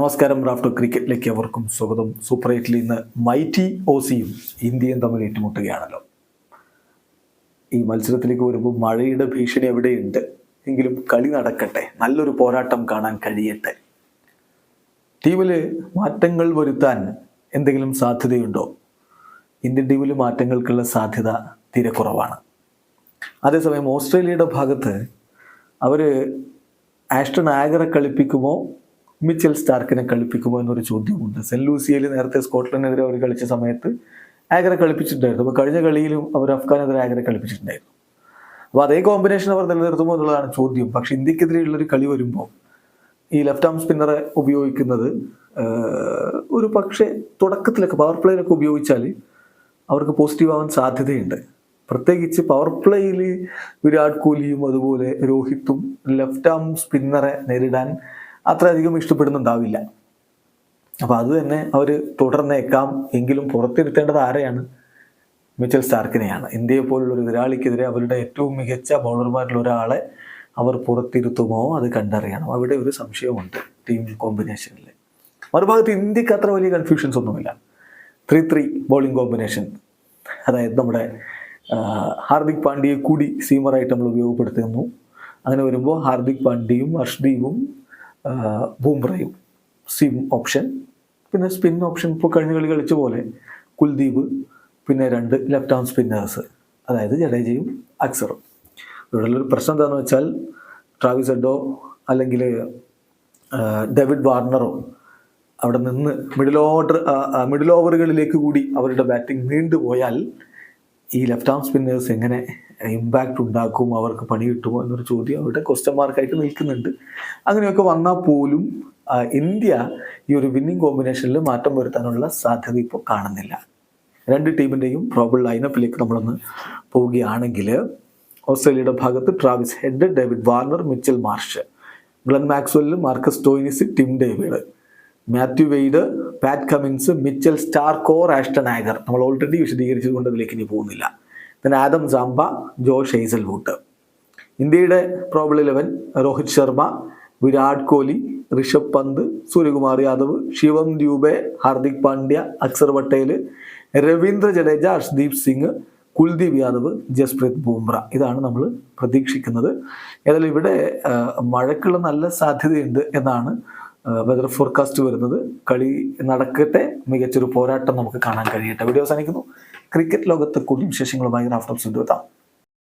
നമസ്കാരം റാഫ്റ്റർ ക്രിക്കറ്റിലേക്ക് അവർക്കും സ്വാഗതം. സൂപ്പർ എയ്റ്റിൽ ഇന്ന് മൈറ്റി ഓസിയും ഇന്ത്യയും തമ്മിൽ ഏറ്റുമുട്ടുകയാണല്ലോ. ഈ മത്സരത്തിലേക്ക് വരുമ്പോൾ മഴയുടെ ഭീഷണി എവിടെയുണ്ട് എങ്കിലും കളി നടക്കട്ടെ നല്ലൊരു പോരാട്ടം കാണാൻ കഴിയട്ടെ. ടീമിൽ മാറ്റങ്ങൾ വരുത്താൻ എന്തെങ്കിലും സാധ്യതയുണ്ടോ? ഇന്ത്യൻ ടീമിൽ മാറ്റങ്ങൾക്കുള്ള സാധ്യത തീരെ കുറവാണ്. അതേസമയം ഓസ്ട്രേലിയയുടെ ഭാഗത്ത് അവർ ആസ്റ്റൺ ആഗറെ കളിപ്പിക്കുമോ? മിച്ചൽ സ്റ്റാർക്കിനെ കളിപ്പിക്കുമോ എന്നൊരു ചോദ്യമുണ്ട്. സെന്റ് ലൂസിയയിൽ നേരത്തെ സ്കോട്ട്ലൻഡിനെതിരെ അവർ കളിച്ച സമയത്ത് ആഗ്ര കളിപ്പിച്ചിട്ടുണ്ടായിരുന്നു. അപ്പോൾ കഴിഞ്ഞ കളിയിലും അവർ അഫ്ഗാനെതിരെ ആഗ്ര കളിപ്പിച്ചിട്ടുണ്ടായിരുന്നു. അപ്പോൾ അതേ കോമ്പിനേഷൻ അവർ നിലനിർത്തുമോ എന്നുള്ളതാണ് ചോദ്യം. പക്ഷെ ഇന്ത്യക്കെതിരെയുള്ളൊരു കളി വരുമ്പോൾ ഈ ലെഫ്റ്റ് ആം സ്പിന്നറെ ഉപയോഗിക്കുന്നത് ഒരു പക്ഷേ തുടക്കത്തിലൊക്കെ പവർ പ്ലേയിലൊക്കെ ഉപയോഗിച്ചാൽ അവർക്ക് പോസിറ്റീവ് ആവാൻ സാധ്യതയുണ്ട്. പ്രത്യേകിച്ച് പവർ പ്ലേയിൽ വിരാട് കോഹ്ലിയും അതുപോലെ രോഹിത്തും ലെഫ്റ്റ് ആം സ്പിന്നറെ നേരിടാൻ അത്രയധികം ഇഷ്ടപ്പെടുന്നുണ്ടാവില്ല. അപ്പോൾ അത് തന്നെ അവർ തുടർന്നേക്കാം. എങ്കിലും പുറത്തിരുത്തേണ്ടത് ആരെയാണ്? മിച്ചൽ സ്റ്റാർക്കിനെയാണ്. ഇന്ത്യയെ പോലുള്ള ഒരു എതിരാളിക്കെതിരെ അവരുടെ ഏറ്റവും മികച്ച ബൗളർമാരിൽ ഒരാളെ അവർ പുറത്തിരുത്തുമോ അത് കണ്ടറിയണം. അവിടെ ഒരു സംശയമുണ്ട് ടീം കോമ്പിനേഷനിൽ മറുഭാഗത്ത് ഇന്ത്യയ്ക്ക് അത്ര വലിയ കൺഫ്യൂഷൻസ് ഒന്നുമില്ല. Three three bowling combination. അതായത് നമ്മുടെ ഹാർദിക് പാണ്ഡ്യയെ കൂടി സീമറായിട്ട് നമ്മൾ ഉപയോഗപ്പെടുത്തുന്നു. അങ്ങനെ വരുമ്പോൾ ഹാർദിക് പാണ്ഡ്യയും ഹർഷ്ദീപും ബൂംറയും സിം ഓപ്ഷൻ പിന്നെ സ്പിൻ ഓപ്ഷൻ ഇപ്പോൾ കഴിഞ്ഞ കളി കളിച്ച പോലെ കുൽദീപ് പിന്നെ രണ്ട് ലെഫ്റ്റ് ആം സ്പിന്നേഴ്സ് അതായത് ജഡേജയും അക്സറും. ഇവിടെയുള്ളൊരു പ്രശ്നം എന്താണെന്ന് വെച്ചാൽ ട്രാവിസ് എഡോ അല്ലെങ്കിൽ ഡേവിഡ് വാർണറോ അവിടെ നിന്ന് മിഡിൽ ഓർഡർ മിഡിൽ ഓവറുകളിലേക്ക് കൂടി അവരുടെ ബാറ്റിംഗ് നീണ്ടുപോയാൽ ഈ ലെഫ്റ്റ് ആം സ്പിന്നേഴ്സ് എങ്ങനെ ഇമ്പാക്റ്റ് ഉണ്ടാക്കും അവർക്ക് പണി കിട്ടുമോ എന്നൊരു ചോദ്യം അവിടെ ക്വസ്റ്റ്യൻ മാർക്കായിട്ട് നിൽക്കുന്നുണ്ട്. അങ്ങനെയൊക്കെ വന്നാൽ പോലും ഇന്ത്യ ഈ ഒരു വിന്നിംഗ് കോമ്പിനേഷനിൽ മാറ്റം വരുത്താനുള്ള സാധ്യത ഇപ്പോൾ കാണുന്നില്ല. രണ്ട് ടീമിന്റെയും പ്രോബിൾ ലൈനപ്പിലേക്ക് നമ്മളൊന്ന് പോവുകയാണെങ്കിൽ ഓസ്ട്രേലിയയുടെ ഭാഗത്ത് Travis Head David Warner Mitchell Marsh Glenn Maxwell Marcus Stoinis Tim David Matthew Wade Pat Cummins Mitchell Starc or Ashton Agar. നമ്മൾ ഓൾറെഡി വിശദീകരിച്ചതുകൊണ്ട് അതിലേക്ക് ഇനി പോകുന്നില്ല. പിന്നെ ആദം സാംബ ജോഷ് ഹെയ്സൽവുഡ് ഇന്ത്യയുടെ പ്രോബിൾ ഇലവൻ രോഹിത് ശർമ്മ വിരാട് കോഹ്ലി ഋഷഭ് പന്ത് സൂര്യകുമാർ യാദവ് ശിവം ദ്യൂബെ ഹാർദിക് പാണ്ഡ്യ അക്സർ പട്ടേൽ രവീന്ദ്ര ജഡേജ ഹർഷ്ദീപ് സിംഗ് കുൽദീപ് യാദവ് ജസ്പ്രീത് ബൂംറ. ഇതാണ് നമ്മൾ പ്രതീക്ഷിക്കുന്നത്. ഏതായാലും ഇവിടെ മഴയ്ക്കുള്ള നല്ല സാധ്യതയുണ്ട് എന്നാണ് വെതർ ഫോർകാസ്റ്റ് വരുന്നത്. കളി നടക്കട്ടെ മികച്ചൊരു പോരാട്ടം നമുക്ക് കാണാൻ കഴിയട്ടെ. വീഡിയോ അവസാനിക്കുന്നു. ക്രിക്കറ്റ് ലോകത്തെ കൂടുതൽ വിശേഷങ്ങളുമായി റാഫ്റ്റോപ്സ് എത്താം.